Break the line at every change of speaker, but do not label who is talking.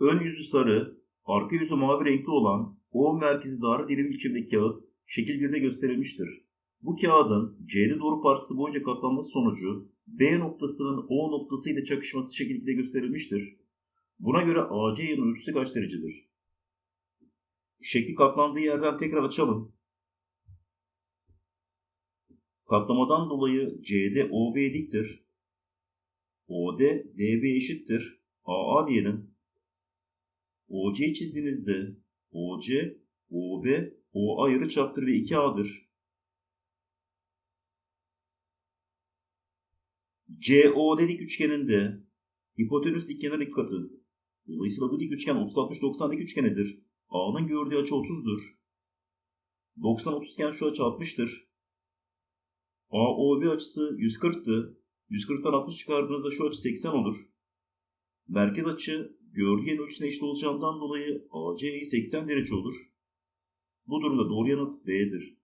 ön yüzü sarı, arka yüzü mavi renkli olan O merkezi daire dilim biçimdeki kağıt şekil 1'de gösterilmiştir. Bu kağıdın C'de doğru parçası boyunca katlanması sonucu B noktasının O noktası ile çakışması şekil 2'de gösterilmiştir. Buna göre AC yanı ölçüsü kaç derecedir? Şekli katlandığı yerden tekrar açalım. Katlamadan dolayı CD OB diktir. OD DB eşittir. AA diyelim. OC çizdiğinizde OC, OB, OA yarıçaptır ve 2A'dır. CO dedik üçgeninde hipotenüs dik kenar iki katı. Dolayısıyla bu dik üçgen 30-60-90 dik üçgenidir. A'nın gördüğü açı 30'dur. 90-30 iken şu açı 60'tır. AOB açısı 140'tı. 140'tan 60 çıkardığınızda şu açı 80 olur. Merkez açı gölgenin ölçüsüne eşit olacağından dolayı AC 80 derece olur. Bu durumda doğru yanıt B'dir.